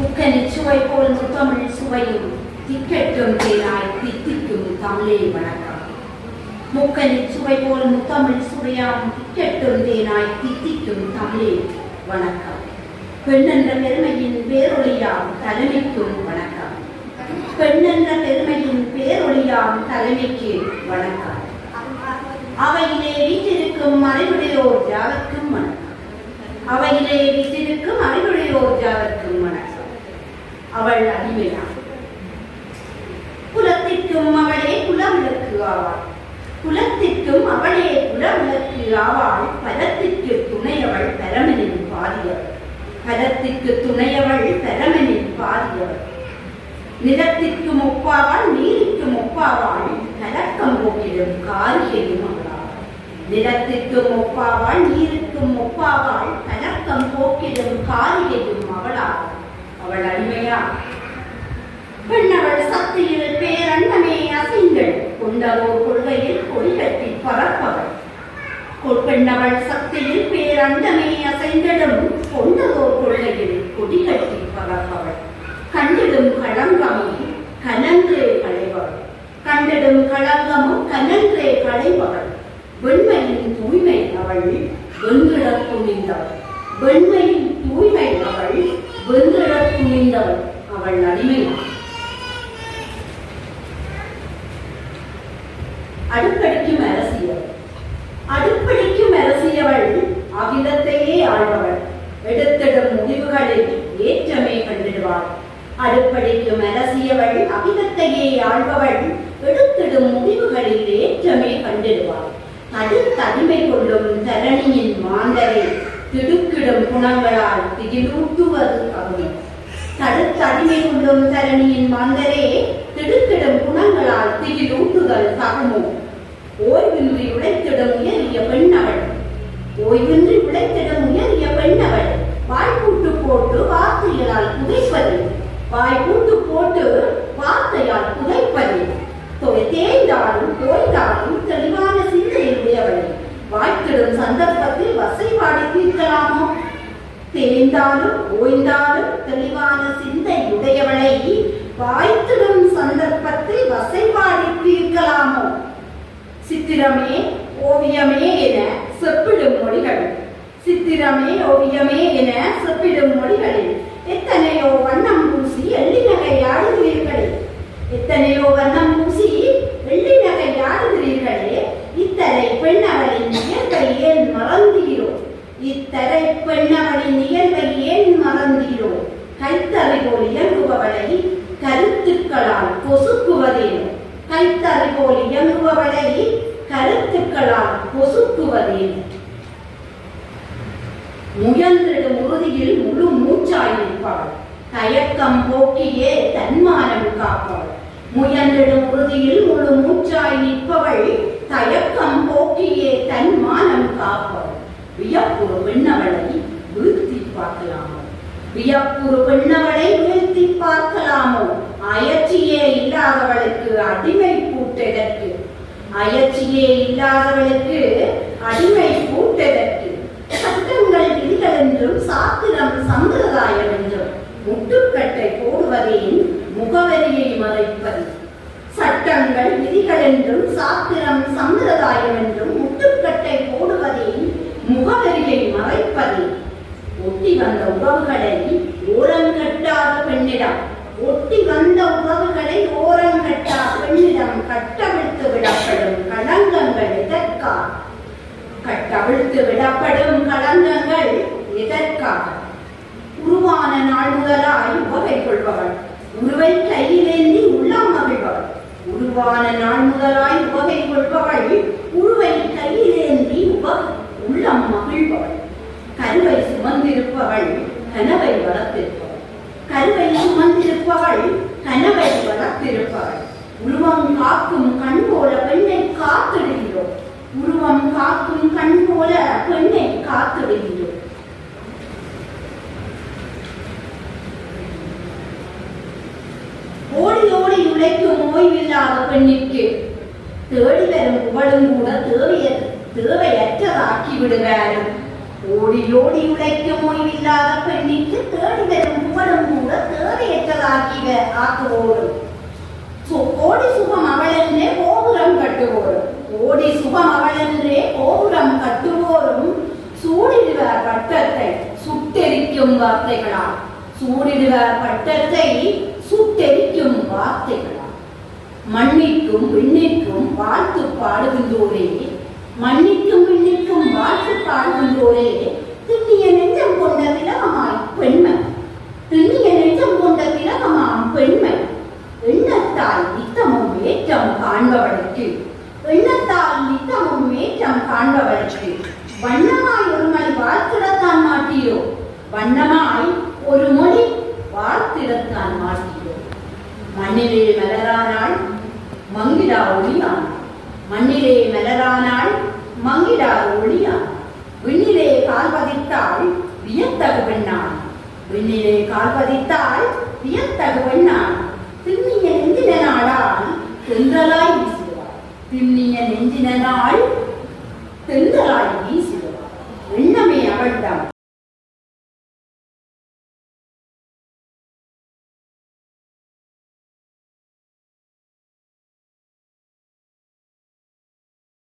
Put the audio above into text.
முக்கனி சுவை போல் முத்தமிழ் சுவையும் திக்கட்டும் தேனாய் தித்திக்கும் தமிழே வணக்கம். முக்கனி சுவை போல் முத்தமிழ் சுவையாம் திக்கட்டும் தேனாய் தித்திக்கும் தமிழே வணக்கம். பெண்ணென்ற பெருமையின் பேரொழியாம் தலைமைக்கும் வணக்கம். பெண்ணென்ற பெருமையின் பேரொழியாம் தலைமைக்கு வணக்கம். அவையிலே வீட்டிருக்கும் மறைவுடையோர் யாவர்க்கும் வணக்கம். அவையிலே வீட்டிருக்கும் அறிவுடையோர் யாவர்க்கும் அவள் அடிமையான் குலத்திற்கும் அவளே குலவிளக்கு ஆவாள் குலத்திற்கும் அவளே குலவிளக்கு ஆவாள் பலத்திற்கு துணையவள் பரமனின் பாதியவள். பலத்திற்கு துணையவள் பரமனின் பாதியவள். நிலத்திற்கு ஒப்பாவாள் நீருக்கு ஒப்பாவாள். கலக்கம் போக்கிடும் காரிகையும் அவளாவாள் நிலத்திற்கு ஒப்பாவாள் நீருக்கு ஒப்பாவாள். கலக்கம் போக்கிடும் காரிகையும் அவளாவாள் அவள் அடிமையா? பெண் அவள் சக்தியில் பேரண்ணமே அசைங்கள் கொண்டவோ கொள்கையில் கொடிகட்டி பறப்பவள். கொ- பெண்ணவள் சக்தியில் பேரண்டமே அசைந்திடும் கொண்டதோர் கொள்ளையில் கொடிகட்டி பறப்பவள். கண்டிடும் களங்கமே கனன்றே களைவள் கண்டிடும் களங்கமும் கனன்றே களைவள் வெண்மையின் தூய்மை அவள் வெண்கிழப்பு துணிந்தவள் வெண்மையின் தூய்மை அவள் வெண்கிடத் துணிந்தவள் அவள் அடிமையாள் அடுப்படிக்கும் அரசியல் அடுப்படிக்கும் அரசியவள் அகிலத்தையே ஆள்பவள். எடுத்திடும் முடிவுகளில் ஏற்றமே கண்டிடுவாள். அடுப்படிக்கும் அரசியவள் அகிலத்தையே ஆழ்பவள் எடுத்திடும் முடிவுகளில் ஏற்றமே கண்டிடுவாள். தடுத்தடிமை கொள்ளும் தரணியின் மாந்தரை திடுக்கிடும் குணங்களால் திகிலூட்டுவது அகுமை தடுத்தடிமை கொள்ளும் தரணியின் மாந்தரே திடுக்கிடும் குணங்களால் திகிலூட்டுதல் தகுமோ ஓய்வின்றி உழைத்திடும் பெண் அவள் ஓய்வின்றி உழைத்திடும் பெண் அவள் வாய்ப்பூட்டு போட்டு வார்த்தைகளால் புகைப்பது வாய்ப்பூட்டு போட்டு வார்த்தையால் புகைப்பது தொகை தேய்ந்தாலும் போய்ந்தாலும் தெளிவான சிந்தையுடையவள் வாய்த்திடும் சந்தர்ப்பத்தில் வசைபாடி தீர்க்கலாமோ? தேய்ந்தாலும் ஓய்ந்தாலும் தெளிவான சிந்தை உடையவளை வாய்த்திடும் சந்தர்ப்பத்தில் வசை சித்திரமே ஓவியமே என செப்பிடும் மொழிகள் சித்திரமே ஓவியமே என செப்பிடும் மொழிகளில். எத்தனையோ வண்ணம் பூசி எள்ளி கருத்துக்களால் பொசுக்குவதேனோ. முயன்றிடும் உறுதியில் முழு மூச்சாயிருப்பாள் தயக்கம் போக்கியே தன்மானம் காப்பாள். முயன்றிடும் உறுதியில் முழு மூச்சாய் நிற்பவள். தயக்கம் போக்கியே தன் மானம் காப்பவள் வியப்புறு பெண்ணவளை வீழ்த்தி பார்க்கலாமோ? வியப்புறு பெண்ணவளை வீழ்த்தி பார்க்கலாமோ? அயற்சியே இல்லாதவளுக்கு அடிமை அயற்சியே இல்லாதவளுக்கு அடிமை கூட்டதற்கு சட்டங்கள் விதிகள் என்றும் சாத்திரம் சம்பிரதாயம் என்றும் முட்டுக்கட்டை போடுவதையும் முகவரியை மறைப்பது. சட்டங்கள் விதிகள் என்றும் சாத்திரம் சம்பிரதாயம் என்றும் முட்டுக்கட்டை போடுவதையும் முகவரியை மறைப்பது. ஒட்டி வந்த உறவுகளை ஓரங்கட்டாத பெண்ணிடம் ஒட்டி வந்த உறவுகளை ஓரம் கட்டா பெண்ணிடம் கட்டவிழ்த்து விடப்படும் களங்கங்கள் எதற்கா? கட்டவிழ்த்து விடப்படும் களங்கங்கள் எதற்காக? உருவான நாள் முதலாய் உவகை கொள்பவள். உருவை கையிலேந்தி உள்ளம் மகிழ்பவள். உருவான நாள் முதலாய் உவகை கொள்பவள் உருவம் காக்கும் கண் போல பெண்ணை காத்திடுகிறோம். உருவம் காக்கும் கண் போல பெண்ணை காத்திடுகிறோம். ஓடி ஓடி உழைக்கும் ஓய்வில்லாத பெண்ணிற்கு தேடி வரும் புகழும் கூட தேவைய தேவையற்றதாக்கி விடுவாரும். ஓடி ஓடி உழைக்கும் ஓய்வில்லாத பெண்ணிற்கு தேடி வரும் புகழும் புகழும் கூட தேவையற்றதாக்கி ஆக்குவோரும். சு- கோடி சுகம் அவளென்றே கோபுரம் கட்டுவோரும். கோடி சுகம் அவளென்றே கோபுரம் கட்டுவோரும். சூடிடுவார் பட்டத்தை சுட்டெரிக்கும் வார்த்தைகளால். சூடிடுவார் பட்டத்தை சுட்டெரிக்கும் வார்த்தைகளால். மண்ணிற்கும் விண்ணிற்கும் வாழ்த்து பாடுகின்றோரே. மண்ணிற்கும் விண்ணிற்கும் வாழ்த்து பாடுகின்றோரே. திண்ணிய ஏற்றம் காண்பவளுக்கு எண்ணத்தால் நித்தமும் ஏற்றம் காண்பவளுக்கு வண்ணமாய் ஒருமை மொழி வாழ்த்திடத்தான் மாட்டியோ வண்ணமாய் ஒரு மொழி வாழ்த்திடத்தான் மாட்டியோ மண்ணிலே மலரானாள் மங்கிடா ஒளியான். மண்ணிலே மலரானாள் மங்கிடா ஒளியான். விண்ணிலே கால் பதித்தாள் வியத்தகு பெண்ணான். விண்ணிலே கால் பதித்தாள் வியத்தகு பெண்ணான். திண்ணிய நெஞ்சின நாளால் தென்றலாய் வீசுகிறார் பின்னிய நெஞ்சினரால் தென்றலாய் வீசுகிறார் எண்ணமே அவள்தான்.